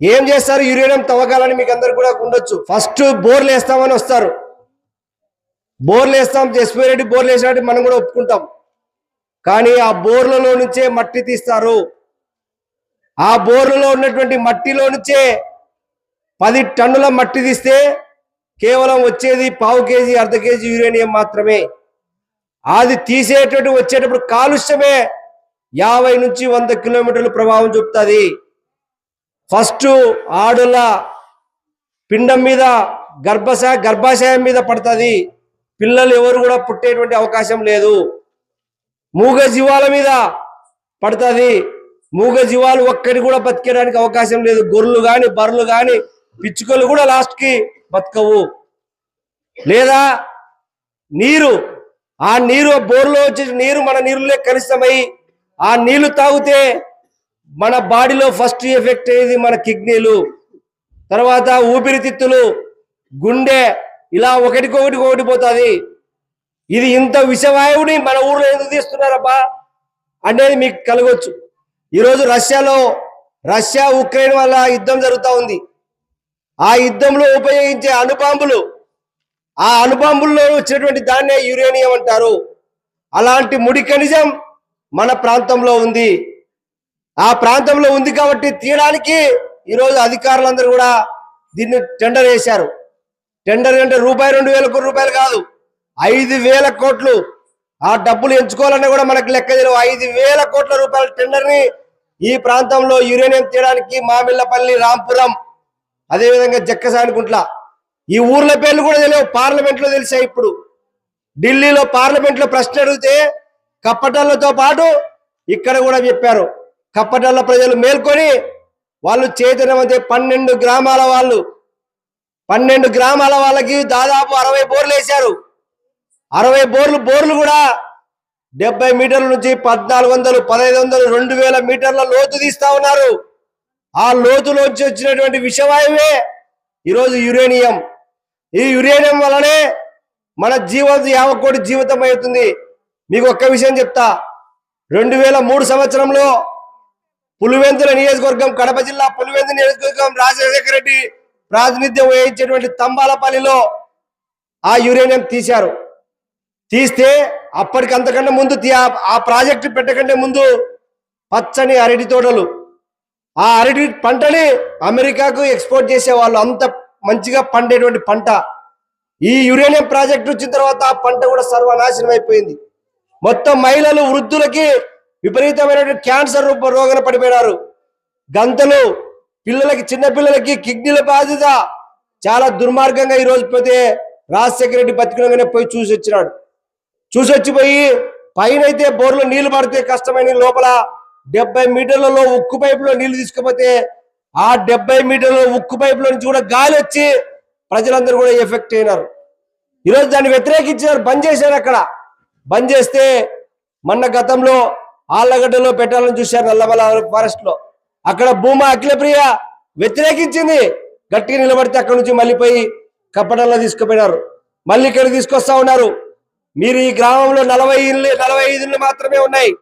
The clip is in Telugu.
ఏం చేస్తారు? యురేనియం తవ్వకాలని మీకు అందరు కూడా ఉండొచ్చు. ఫస్ట్ బోర్లు వేస్తామని వస్తారు. బోర్లు వేస్తాం ఎస్పీ రెడ్డి బోర్లు వేసినట్టు మనం కూడా ఒప్పుకుంటాం. కానీ ఆ బోర్లలో నుంచే మట్టి తీస్తారు. ఆ బోర్లలో ఉన్నటువంటి మట్టిలో నుంచే పది టన్నుల మట్టి తీస్తే కేవలం వచ్చేది పావు కేజీ అర్ధ కేజీ యురేనియం మాత్రమే. అది తీసేటటువంటి వచ్చేటప్పుడు కాలుష్యమే యాభై నుంచి వంద కిలోమీటర్లు ప్రభావం చూపుతుంది. ఫస్ట్ ఆడుల పిండం మీద గర్భశా గర్భాశయం మీద పడుతుంది. పిల్లలు ఎవరు కూడా పుట్టేటువంటి అవకాశం లేదు. మూగ జీవాల మీద పడుతుంది. మూగ జీవాలు ఒక్కటి కూడా బతికేయడానికి అవకాశం లేదు. గొర్రెలు కానీ బర్రెలు కానీ పిచ్చుకలు కూడా లాస్ట్కి బతకవు. లేదా నీరు ఆ నీరు బోర్లో వచ్చే నీరు మన నీరులే కలుషితమై ఆ నీళ్ళు తాగితే మన బాడీలో ఫస్ట్ ఎఫెక్ట్ అయ్యేది మన కిడ్నీలు. తర్వాత ఊపిరితిత్తులు. గుండె. ఇలా ఒకటికొకటి ఒకటి పోతుంది. ఇది ఇంత విషవాయువుని మన ఊర్లో ఎందుకు తీస్తున్నారబ్బా? అనేది మీకు కలగొచ్చు. ఈరోజు రష్యాలో రష్యా ఉక్రెయిన్ వల్ల యుద్ధం జరుగుతూ ఉంది. ఆ యుద్ధంలో ఉపయోగించే అణుబాంబులు. ఆ అణుబాంబుల్లో వచ్చినటువంటి దాన్నే యురేనియం అంటారు. అలాంటి ముడి ఖనిజం మన ప్రాంతంలో ఉంది. ఆ ప్రాంతంలో ఉంది కాబట్టి తీయడానికి ఈరోజు అధికారులందరూ కూడా దీన్ని టెండర్ వేశారు. టెండర్ అంటే రూపాయి రెండు వేల కోట్ల రూపాయలు కాదు. ఐదు వేల కోట్లు ఆ డబ్బులు ఎంచుకోవాలన్నా కూడా మనకు లెక్క తెలియవు ఐదు వేల కోట్ల రూపాయల టెండర్ని ఈ ప్రాంతంలో యురేనియం తీయడానికి మామిళ్ళపల్లి రాంపురం అదేవిధంగా జక్కసానికుంట్ల. ఈ ఊర్ల పేర్లు కూడా తెలియవు. పార్లమెంట్లో తెలిసాయి ఇప్పుడు. ఢిల్లీలో పార్లమెంట్లో ప్రశ్న అడిగితే కప్పటాలతో పాటు ఇక్కడ కూడా చెప్పారు. కప్పటల్ల ప్రజలు మేల్కొని వాళ్ళు చైతన్యమంతే పన్నెండు గ్రామాల వాళ్ళు. పన్నెండు గ్రామాల వాళ్ళకి దాదాపు అరవై బోర్లు వేశారు. అరవై బోర్లు బోర్లు కూడా డెబ్బై మీటర్ల నుంచి పద్నాలుగు వందలు పదహైదు వందలు రెండు వేల మీటర్ల లోతు తీస్తా ఉన్నారు. ఆ లోతులోంచి వచ్చినటువంటి విషవాయువే ఈరోజు యురేనియం. ఈ యురేనియం వలనే మన జీవం యావకోటి జీవితం అవుతుంది మీకు ఒక్క విషయం చెప్తా. రెండు వేల మూడు సంవత్సరంలో పులివెందుల నియోజకవర్గం కడప జిల్లా పులివెందు నియోజకవర్గం రాజశేఖర రెడ్డి ప్రాతినిధ్యం వహించేటువంటి తంబాలపల్లిలో ఆ యురేనియం తీశారు. తీస్తే అప్పటికంతకంటే ముందు తీ- ఆ- ఆ ప్రాజెక్టు పెట్టకంటే ముందు పచ్చని అరటి తోటలు. ఆ అరటి పంటని అమెరికాకు ఎక్స్పోర్ట్ చేసేవాళ్ళు అంత మంచిగా పండేటువంటి పంట. ఈ యురేనియం ప్రాజెక్ట్ వచ్చిన తర్వాత ఆ పంట కూడా సర్వనాశనం అయిపోయింది. మొత్తం మహిళలు వృద్ధులకి విపరీతమైనటువంటి క్యాన్సర్ రూప రోగన పడిపోయినారు. గంతలు పిల్లలకి చిన్నపిల్లలకి కిడ్నీల బాధ్యత. చాలా దుర్మార్గంగా ఈ పోతే రాజశేఖర రెడ్డి బతికినగానే పోయి చూసి వచ్చినాడు. చూసి వచ్చిపోయి పైన అయితే బోర్లో నీళ్ళు పడితే కష్టమైన లోపల డెబ్బై మీటర్లలో ఉక్కు పైపులో నీళ్ళు తీసుకుపోతే ఆ డెబ్బై మీటర్ల ఉక్కు పైపులో నుంచి కూడా గాలి వచ్చి ప్రజలందరూ కూడా ఎఫెక్ట్ అయినారు. ఈరోజు దాన్ని వ్యతిరేకించారు బంద్ చేశారు అక్కడ. బంద్ చేస్తే మొన్న గతంలో ఆళ్ళగడ్డలో పెట్టాలని చూశారు నల్లమల ఫారెస్ట్లో. అక్కడ భూమా అఖిలప్రియ వ్యతిరేకించింది. గట్టిగా నిలబడితే అక్కడ నుంచి మళ్ళీ పోయి కప్పడంలో తీసుకుపోయినారు. మళ్ళీ ఇక్కడ తీసుకొస్తా ఉన్నారు. మీరు ఈ గ్రామంలో నలభై ఇళ్ళు నలభై ఐదు ఇళ్ళు మాత్రమే ఉన్నాయి.